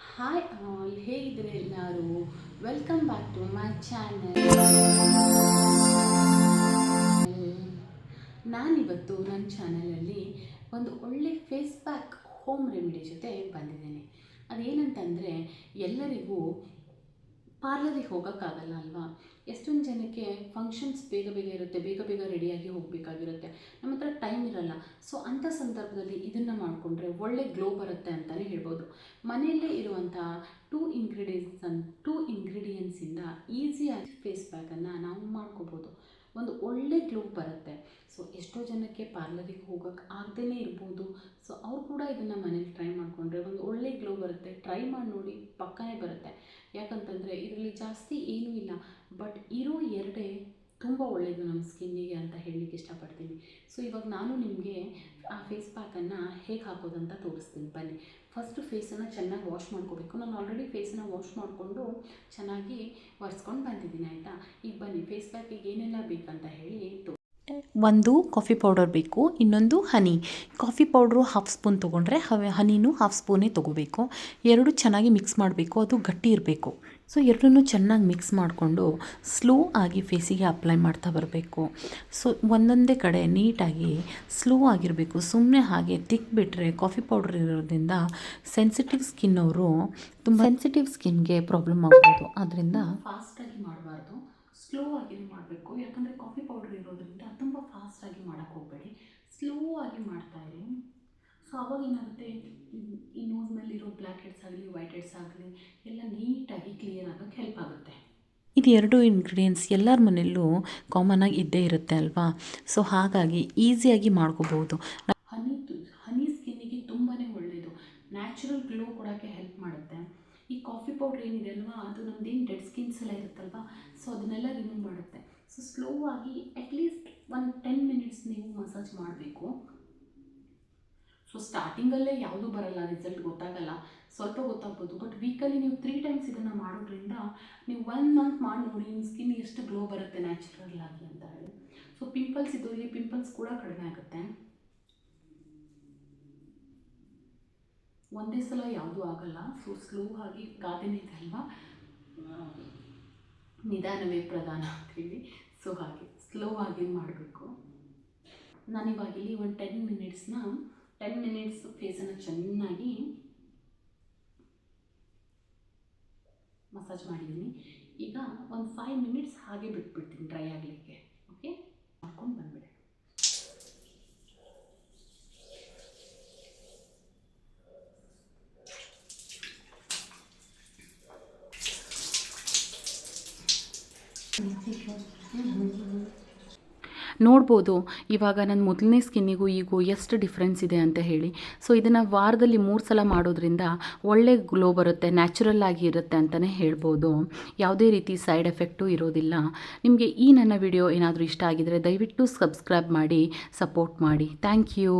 Hi all ಹೇಗಿದ್ರೆ ಎಲ್ಲರೂ? Welcome back to my channel ನಾನಿವತ್ತು ನನ್ನ ಚಾನಲಲ್ಲಿ ಒಂದು ಒಳ್ಳೆ ಫೇಸ್ ಪ್ಯಾಕ್ ಹೋಮ್ ರೆಮಿಡಿ ಜೊತೆ ಬಂದಿದ್ದೇನೆ. ಅದೇನಂತಂದರೆ ಎಲ್ಲರಿಗೂ ಪಾರ್ಲರಿಗೆ ಹೋಗೋಕ್ಕಾಗಲ್ಲ ಅಲ್ವಾ? ಎಷ್ಟೊಂದು ಜನಕ್ಕೆ ಫಂಕ್ಷನ್ಸ್ ಬೇಗ ಬೇಗ ಇರುತ್ತೆ, ಬೇಗ ಬೇಗ ರೆಡಿಯಾಗಿ ಹೋಗಬೇಕಾಗಿರುತ್ತೆ. ನಮ್ಮ ಹತ್ರ ಟೈಮ್ ಇರಲ್ಲ. ಸೊ ಅಂಥ ಸಂದರ್ಭದಲ್ಲಿ ಇದನ್ನು ಮಾಡಿಕೊಂಡ್ರೆ ಒಳ್ಳೆ ಗ್ಲೋ ಬರುತ್ತೆ ಅಂತಲೇ ಹೇಳ್ಬೋದು. ಮನೆಯಲ್ಲೇ ಇರುವಂಥ ಟೂ ಇಂಗ್ರೀಡಿಯೆಂಟ್ಸ್ ಅನ್ ಟೂ ಇಂಗ್ರೀಡಿಯೆಂಟ್ಸಿಂದ ಈಸಿಯಾಗಿ ಫೇಸ್ ಪ್ಯಾಕನ್ನು ನಾವು ಮಾಡ್ಕೋಬೋದು. ಒಂದು ಒಳ್ಳೆ ಗ್ಲೋ ಬರುತ್ತೆ. ಸೊ ಎಷ್ಟೋ ಜನಕ್ಕೆ ಪಾರ್ಲರಿಗೆ ಹೋಗೋಕ್ಕೆ ಆಗದೇ ಇರ್ಬೋದು. ಸೊ ಅವ್ರು ಕೂಡ ಇದನ್ನು ಮನೇಲಿ ಟ್ರೈ ಮಾಡಿಕೊಂಡ್ರೆ ಒಂದು ಒಳ್ಳೆ ಗ್ಲೋ ಬರುತ್ತೆ ಟ್ರೈ ಮಾಡಿ ನೋಡಿ ಪಕ್ಕನೆ ಬರುತ್ತೆ. ಯಾಕಂತಂದರೆ ಇದರಲ್ಲಿ ಜಾಸ್ತಿ ಏನೂ ಇಲ್ಲ. ಬಟ್ ಇರೋ ಎರಡೇ ತುಂಬ ಒಳ್ಳೆಯದು ನಮ್ಮ ಸ್ಕಿನ್ನಿಗೆ ಅಂತ ಹೇಳಲಿಕ್ಕೆ ಇಷ್ಟಪಡ್ತೀನಿ. ಸೊ ಇವಾಗ ನಾನು ನಿಮಗೆ ಆ ಫೇಸ್ ಪ್ಯಾಕನ್ನು ಹೇಗೆ ಹಾಕೋದಂತ ತೋರಿಸ್ತೀನಿ. ಬನ್ನಿ. ಫಸ್ಟು ಫೇಸನ್ನು ಚೆನ್ನಾಗಿ ವಾಶ್ ಮಾಡ್ಕೋಬೇಕು. ನಾನು ಆಲ್ರೆಡಿ ಫೇಸನ್ನು ವಾಶ್ ಮಾಡಿಕೊಂಡು ಚೆನ್ನಾಗಿ ಒರೆಸ್ಕೊಂಡು ಬಂದಿದ್ದೀನಿ, ಆಯಿತಾ? ಈಗ ಬನ್ನಿ ಫೇಸ್ ಪ್ಯಾಕಿಗೆ ಏನೆಲ್ಲ ಬೇಕಂತ ಹೇಳಿ ಒಂದು ಕಾಫಿ ಪೌಡರ್ ಬೇಕು ಇನ್ನೊಂದು honey coffee powder half spoon ತೊಗೊಂಡ್ರೆ ಹವೆ ಹನಿನೂ ಹಾಫ್ ಸ್ಪೂನೇ ತೊಗೋಬೇಕು. ಎರಡು ಚೆನ್ನಾಗಿ ಮಿಕ್ಸ್ ಮಾಡಬೇಕು ಅದು ಗಟ್ಟಿ ಇರಬೇಕು. ಸೊ ಎರಡನ್ನೂ ಚೆನ್ನಾಗಿ ಮಿಕ್ಸ್ ಮಾಡಿಕೊಂಡು ಸ್ಲೋ ಆಗಿ ಫೇಸಿಗೆ ಅಪ್ಲೈ ಮಾಡ್ತಾ ಬರಬೇಕು. ಸೊ ಒಂದೊಂದೇ ಕಡೆ ನೀಟಾಗಿ ಸ್ಲೋ ಆಗಿರಬೇಕು. ಸುಮ್ಮನೆ ಹಾಗೆ ತಿಕ್ಬಿಟ್ರೆ ಕಾಫಿ ಪೌಡರ್ ಇರೋದ್ರಿಂದ ಸೆನ್ಸಿಟಿವ್ ಸ್ಕಿನ್ ಅವರು ತುಂಬ ಸೆನ್ಸಿಟಿವ್ ಸ್ಕಿನ್ಗೆ ಪ್ರಾಬ್ಲಮ್ ಆಗ್ಬೋದು. ಆದ್ದರಿಂದ ಫಾಸ್ಟಾಗಿ ಮಾಡಬಾರ್ದು. ಸ್ಲೋ ಆಗಿ ಮಾಡಬೇಕು. ಯಾಕಂದರೆ ಕಾಫಿ ಪೌಡರ್ ಇರೋದ್ರಿಂದ ತುಂಬ ಫಾಸ್ಟಾಗಿ ಮಾಡೋಕ್ಕೆ ಹೋಗಬೇಡಿ. ಸ್ಲೋ ಆಗಿ ಮಾಡ್ತಾ ಇರಿ. ಸೊ ಅವಾಗ ಏನಾಗುತ್ತೆ? ಈ- ನೋಸ್ ಮೇಲಿರೋ ಬ್ಲ್ಯಾಕ್ ಹೆಡ್ಸ್ ಆಗಲಿ ವೈಟ್ ಹೆಡ್ಸ್ ಆಗಲಿ ಎಲ್ಲ ನೀಟಾಗಿ ಕ್ಲಿಯರ್ ಆಗೋಕ್ಕೆ ಹೆಲ್ಪ್ ಆಗುತ್ತೆ. ಇದು ಎರಡು ಇಂಗ್ರೀಡಿಯೆಂಟ್ಸ್ ಎಲ್ಲರ ಮನೆಯಲ್ಲೂ ಕಾಮನಾಗಿ ಇದ್ದೇ ಇರುತ್ತೆ ಅಲ್ವಾ? ಸೊ ಹಾಗಾಗಿ ಈಸಿಯಾಗಿ ಮಾಡ್ಕೋಬೋದು ಹನಿ ಹನಿ ಸ್ಕಿನ್ನಿಗೆ ತುಂಬಾ ಒಳ್ಳೆಯದು ನ್ಯಾಚುರಲ್ ಗ್ಲೋ ಕೊಡೋಕ್ಕೆ ಹೆಲ್ಪ್ ಮಾಡುತ್ತೆ. ಈ ಕಾಫಿ ಪೌಡ್ರ್ ಏನಿದೆ ಅಲ್ವಾ ಅದು ನಮ್ದೇನು ಡೆಡ್ ಸ್ಕಿನ್ಸ್ ಎಲ್ಲ ಇರುತ್ತಲ್ವಾ ಸೊ ಅದನ್ನೆಲ್ಲ ರಿಮೂವ್ ಮಾಡುತ್ತೆ. ಸೊ ಸ್ಲೋ ಆಗಿ ಅಟ್ಲೀಸ್ಟ್ ಒಂದು ಟೆನ್ ಮಿನಿಟ್ಸ್ ನೀವು ಮಸಾಜ್ ಮಾಡಬೇಕು. ಸೊ ಸ್ಟಾರ್ಟಿಂಗಲ್ಲೇ ಯಾವುದೂ ಬರಲ್ಲ ರಿಸಲ್ಟ್ ಗೊತ್ತಾಗಲ್ಲ, ಸ್ವಲ್ಪ ಗೊತ್ತಾಗ್ಬೋದು ಬಟ್ ವೀಕಲ್ಲಿ ನೀವು ತ್ರೀ ಟೈಮ್ಸ್ ಇದನ್ನು ಮಾಡೋದ್ರಿಂದ ನೀವು ಒನ್ ಮಂತ್ ಮಾಡಿ ನೋಡಿ, ನಿಮ್ಮ ಸ್ಕಿನ್ ಎಷ್ಟು ಗ್ಲೋ ಬರುತ್ತೆ ನ್ಯಾಚುರಲ್ ಆಗಿ ಅಂತ ಹೇಳಿ. ಸೊ ಪಿಂಪಲ್ಸ್ ಇದ್ದವರಿಗೆ ಪಿಂಪಲ್ಸ್ ಕೂಡ ಕಡಿಮೆ ಆಗುತ್ತೆ. ಒಂದೇ ಸಲ ಯಾವುದೂ ಆಗಲ್ಲ. ಸೊ ಸ್ಲೋ ಆಗಿ ಗಾದೆನೇ ಇದೆ ಅಲ್ವಾ? ನಿಧಾನವೇ ಪ್ರಧಾನ ಅಂತೀವಿ ಸೊ ಹಾಗೆ. ಸ್ಲೋ ಆಗಿ ಮಾಡಬೇಕು? ನಾನಿವಾಗ ಇಲ್ಲಿ ಒಂದು ಟೆನ್ ಮಿನಿಟ್ಸ್ನ ಟೆನ್ ಮಿನಿಟ್ಸ್ ಫೇಸನ್ನು ಚೆನ್ನಾಗಿ ಮಸಾಜ್ ಮಾಡಿದ್ದೀನಿ. ಈಗ ಒಂದು ಫೈವ್ ಮಿನಿಟ್ಸ್ ಹಾಗೆ ಬಿಟ್ಬಿಡ್ತೀನಿ ಡ್ರೈ ಆಗಲಿಕ್ಕೆ. ಓಕೆ ಮಾಡ್ಕೊಂಡು ಬಂದ್ಬಿಡಿ. ನೋಡ್ಬೋದು. ಇವಾಗ ನನ್ನ ಮೊದಲನೇ ಸ್ಕಿನ್ನಿಗೂ ಈಗೂ ಎಷ್ಟು ಡಿಫ್ರೆನ್ಸ್ ಇದೆ ಅಂತ ಹೇಳಿ. ಸೊ ಇದನ್ನು ವಾರದಲ್ಲಿ ಮೂರು ಸಲ ಮಾಡೋದ್ರಿಂದ ಒಳ್ಳೆ ಗ್ಲೋ ಬರುತ್ತೆ ನ್ಯಾಚುರಲ್ ಆಗಿ ಇರುತ್ತೆ ಅಂತಲೇ ಹೇಳ್ಬೋದು. ಯಾವುದೇ ರೀತಿ ಸೈಡ್ ಎಫೆಕ್ಟು ಇರೋದಿಲ್ಲ. ನಿಮಗೆ ಈ ನನ್ನ ವಿಡಿಯೋ ಏನಾದರೂ ಇಷ್ಟ ಆಗಿದರೆ ದಯವಿಟ್ಟು ಸಬ್ಸ್ಕ್ರೈಬ್ ಮಾಡಿ ಸಪೋರ್ಟ್ ಮಾಡಿ. Thank you